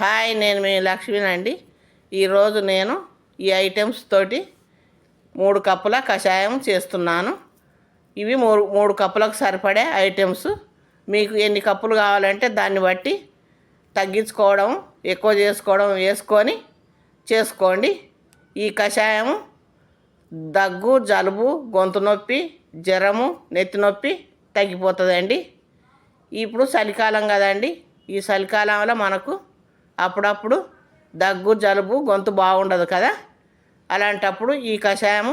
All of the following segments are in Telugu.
హాయ్ నేను మీ లక్ష్మినండి. ఈరోజు నేను ఈ ఐటమ్స్ తోటి మూడు కప్పుల కషాయం చేస్తున్నాను. ఇవి మూడు మూడు కప్పులకు సరిపడే ఐటమ్స్. మీకు ఎన్ని కప్పులు కావాలంటే దాన్ని బట్టి తగ్గించుకోవడం ఎక్కువ చేసుకోవడం వేసుకొని చేసుకోండి. ఈ కషాయం దగ్గు జలుబు గొంతు నొప్పి జ్వరము నెత్తి నొప్పి తగ్గిపోతుందండి. ఇప్పుడు చలికాలం కదండి. ఈ చలికాలంలో మనకు అప్పుడప్పుడు దగ్గు జలుబు గొంతు బాగుండదు కదా? అలాంటప్పుడు ఈ కషాయం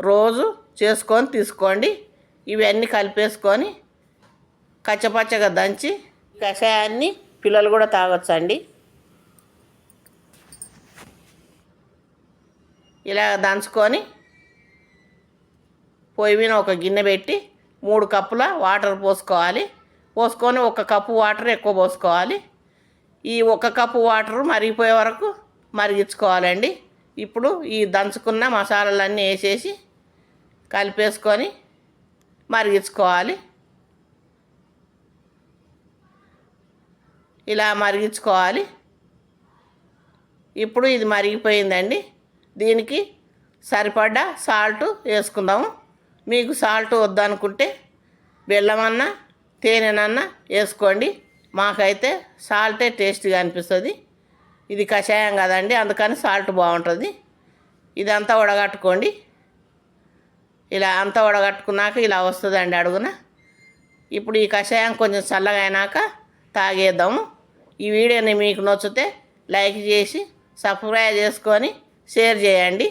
రోజు చేసుకొని తీసుకోండి. ఇవన్నీ కలిపేసుకొని కచ్చపచ్చగా దంచి కషాయాన్ని పిల్లలు కూడా తాగొచ్చండి. ఇలా దంచుకొని పొయ్యి మీద ఒక గిన్నె పెట్టి మూడు కప్పుల వాటర్ పోసుకోవాలి. పోసుకొని ఒక కప్పు వాటర్ ఎక్కువ పోసుకోవాలి. ఈ ఒక కప్పు వాటర్ మరిగిపోయే వరకు మరిగించుకోవాలండి. ఇప్పుడు ఈ దంచుకున్న మసాలాలన్నీ వేసేసి కలిపేసుకొని మరిగించుకోవాలి. ఇలా మరిగించుకోవాలి. ఇప్పుడు ఇది మరిగిపోయిందండి. దీనికి సరిపడ్డ సాల్ట్ వేసుకుందాము. మీకు సాల్ట్ వద్దనుకుంటే బెల్లమన్నా తేనెనన్నా వేసుకోండి. మాకైతే సాల్టే టేస్ట్గా అనిపిస్తుంది. ఇది కషాయం కదండి అందుకని సాల్ట్ బాగుంటుంది ఇదంతా వడగట్టుకోండి. ఇలా అంతా వడగట్టుకున్నాక ఇలా వస్తుందండి అడుగున. ఇప్పుడు ఈ కషాయం కొంచెం చల్లగా అయినాక తాగేద్దాము. ఈ వీడియోని మీకు నచ్చితే లైక్ చేసి సబ్స్క్రైబ్ చేసుకొని షేర్ చేయండి.